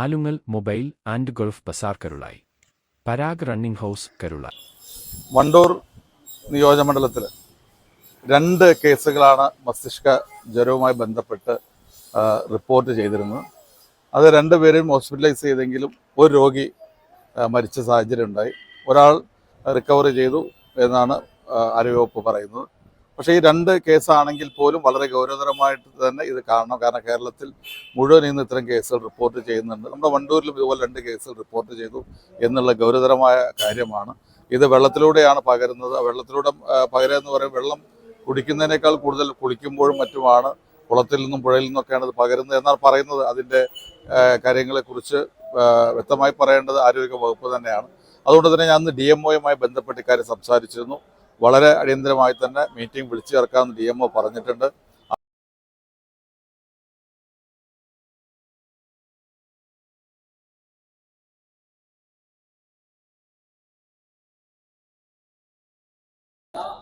Alungal mobile and gulf bazaar Karulai. Parag running house Karulai. Vandoor നിയോജകമണ്ഡലത്തിൽ രണ്ട് കേസുകളാണ് മസ്തിഷ്ക ജ്വരവുമായി ബന്ധപ്പെട്ട് റിപ്പോർട്ട് ചെയ്തിരുന്നത്. അത് രണ്ടുപേരും ഹോസ്പിറ്റലൈസ് ചെയ്തെങ്കിലും ഒരു രോഗി മരിച്ച സാഹചര്യം ഉണ്ടായി. ഒരാൾ റിക്കവറി ചെയ്തു എന്നാണ് ആരോഗ്യവകുപ്പ് പറയുന്നത്. പക്ഷേ ഈ രണ്ട് കേസാണെങ്കിൽ പോലും വളരെ ഗൗരവതരമായിട്ട് തന്നെ ഇത് കാണണം. കാരണം കേരളത്തിൽ മുഴുവൻ ഇന്ന് ഇത്തരം കേസുകൾ റിപ്പോർട്ട് ചെയ്യുന്നുണ്ട്. നമ്മുടെ വണ്ടൂരിലും ഇതുപോലെ രണ്ട് കേസുകൾ റിപ്പോർട്ട് ചെയ്തു എന്നുള്ള ഗൗരവതരമായ കാര്യമാണ്. ഇത് വെള്ളത്തിലൂടെയാണ് പകരുന്നത്. വെള്ളത്തിലൂടെ ആ, പകരുക എന്ന് പറയുമ്പോൾ വെള്ളം കുടിക്കുന്നതിനേക്കാൾ കൂടുതൽ കുളിക്കുമ്പോഴും മറ്റുമാണ്. കുളത്തിൽ നിന്നും പുഴയിൽ നിന്നൊക്കെയാണ് ഇത് പകരുന്നത് എന്നാണ് പറയുന്നത്. അതിന്റെ കാര്യങ്ങളെക്കുറിച്ച് വ്യക്തമായി പറയേണ്ടത് ആരോഗ്യ വകുപ്പ് തന്നെയാണ്. അതുകൊണ്ട് തന്നെ ഞാൻ ഡി എം ഒയുമായി ബന്ധപ്പെട്ട് ഇക്കാര്യം സംസാരിച്ചിരുന്നു. വളരെ അടിയന്തരമായി തന്നെ മീറ്റിംഗ് വിളിച്ചു ചേർക്കാമെന്ന് ഡി എം പറഞ്ഞിട്ടുണ്ട്.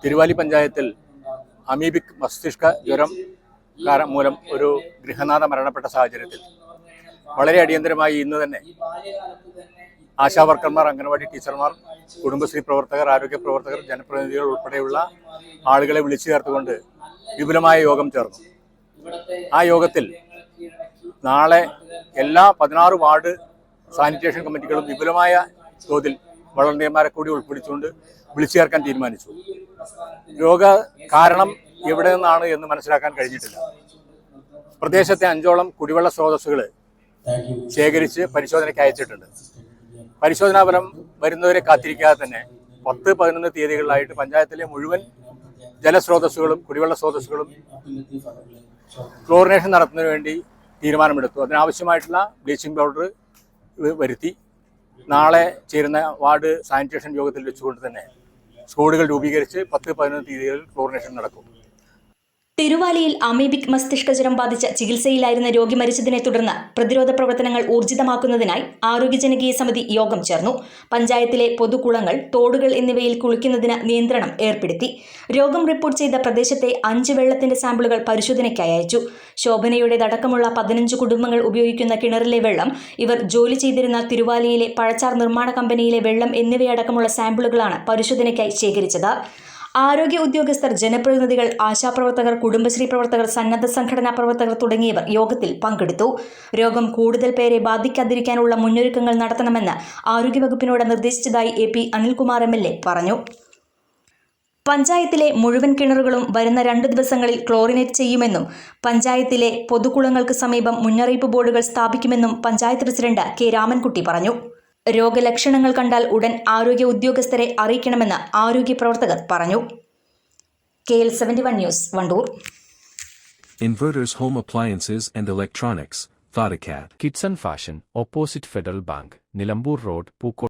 തിരുവാലി പഞ്ചായത്തിൽ അമീബിക് മസ്തിഷ്ക ജ്വരം കാരണം മൂലം ഒരു ഗൃഹനാഥ മരണപ്പെട്ട സാഹചര്യത്തിൽ. വളരെ അടിയന്തരമായി ഇന്ന് തന്നെ ആശാ വർക്കർമാർ അംഗനവാടി ടീച്ചർമാർ കുടുംബശ്രീ പ്രവർത്തകർ ആരോഗ്യ പ്രവർത്തകർ ജനപ്രതിനിധികൾ ഉൾപ്പെടെയുള്ള ആളുകളെ വിളിച്ചു ചേർത്തുകൊണ്ട് വിപുലമായ യോഗം ചേർന്നു. ആ യോഗത്തിൽ നാളെ എല്ലാ പതിനാറ് വാർഡ് സാനിറ്റേഷൻ കമ്മിറ്റികളും വിപുലമായ തോതിൽ വളണ്ടിയർമാരെ കൂടി ഉൾപ്പെടുത്തിക്കൊണ്ട് വിളിച്ചു ചേർക്കാൻ തീരുമാനിച്ചു. രോഗ കാരണം എവിടെ നിന്നാണ് എന്ന് മനസ്സിലാക്കാൻ കഴിഞ്ഞിട്ടില്ല. പ്രദേശത്തെ അഞ്ചോളം കുടിവെള്ള സ്രോതസ്സുകൾ ശേഖരിച്ച് പരിശോധനയ്ക്ക് അയച്ചിട്ടുണ്ട്. പരിശോധനാ ഫലം വരുന്നവരെ കാത്തിരിക്കാതെ തന്നെ പത്ത് പതിനൊന്ന് തീയതികളിലായിട്ട് പഞ്ചായത്തിലെ മുഴുവൻ ജലസ്രോതസ്സുകളും കുടിവെള്ള സ്രോതസ്സുകളും ക്ലോറിനേഷൻ നടത്തുന്നതിന് വേണ്ടി തീരുമാനമെടുത്തു. അതിനാവശ്യമായിട്ടുള്ള ബ്ലീച്ചിങ് പൗഡർ വരുത്തി നാളെ ചേരുന്ന വാർഡ് സാനിറ്റേഷൻ യോഗത്തിൽ വെച്ചുകൊണ്ട് തന്നെ സ്കൂളുകൾ രൂപീകരിച്ച് പത്ത് പതിനൊന്ന് തീയതികളിൽ ക്ലോറിനേഷൻ നടക്കും. തിരുവാലിയിൽ അമീബിക് മസ്തിഷ്കജ്വരം ബാധിച്ച ചികിത്സയിലായിരുന്ന രോഗി മരിച്ചതിനെ തുടർന്ന് പ്രതിരോധ പ്രവർത്തനങ്ങൾ ഊർജിതമാക്കുന്നതിനായി ആരോഗ്യജനകീയ സമിതി യോഗം ചേർന്നു. പഞ്ചായത്തിലെ പൊതുകുളങ്ങൾ തോടുകൾ എന്നിവയിൽ കുളിക്കുന്നതിന് നിയന്ത്രണം ഏർപ്പെടുത്തി. രോഗം റിപ്പോർട്ട് ചെയ്ത പ്രദേശത്തെ അഞ്ച് വെള്ളത്തിന്റെ സാമ്പിളുകൾ പരിശോധനയ്ക്കായി അയച്ചു. ശോഭനയുടേതടക്കമുള്ള പതിനഞ്ച് കുടുംബങ്ങൾ ഉപയോഗിക്കുന്ന കിണറിലെ വെള്ളം ഇവർ ജോലി ചെയ്തിരുന്ന തിരുവാലിയിലെ പഴച്ചാർ നിർമ്മാണ കമ്പനിയിലെ വെള്ളം എന്നിവയടക്കമുള്ള സാമ്പിളുകളാണ് പരിശോധനയ്ക്കായി ശേഖരിച്ചത്. ആരോഗ്യ ഉദ്യോഗസ്ഥർ ജനപ്രതിനിധികൾ ആശാപ്രവർത്തകർ കുടുംബശ്രീ പ്രവർത്തകർ സന്നദ്ധ സംഘടനാ പ്രവർത്തകർ തുടങ്ങിയവർ യോഗത്തിൽ പങ്കെടുത്തു. രോഗം കൂടുതൽ പേരെ ബാധിക്കാതിരിക്കാനുള്ള മുന്നൊരുക്കങ്ങൾ നടത്തണമെന്ന് ആരോഗ്യവകുപ്പിനോട് നിർദ്ദേശിച്ചതായി A P Anilkumar M L A പറഞ്ഞു. പഞ്ചായത്തിലെ മുഴുവൻ കിണറുകളും വരുന്ന രണ്ട് ദിവസങ്ങളിൽ ക്ലോറിനേറ്റ് ചെയ്യുമെന്നും പഞ്ചായത്തിലെ പൊതുകുളങ്ങൾക്ക് സമീപം മുന്നറിയിപ്പ് ബോർഡുകൾ സ്ഥാപിക്കുമെന്നും പഞ്ചായത്ത് പ്രസിഡന്റ് കെ രാമൻകുട്ടി പറഞ്ഞു. രോഗലക്ഷണങ്ങൾ കണ്ടാൽ ഉടൻ ആരോഗ്യ ഉദ്യോഗസ്ഥരെ അറിയിക്കണമെന്ന് ആരോഗ്യ പ്രവർത്തകർ പറഞ്ഞു K L seventy one news Vandoor Inverters, home appliances, and electronics. Thoticat. Kidson fashion opposite Federal Bank Nilambur road Pookode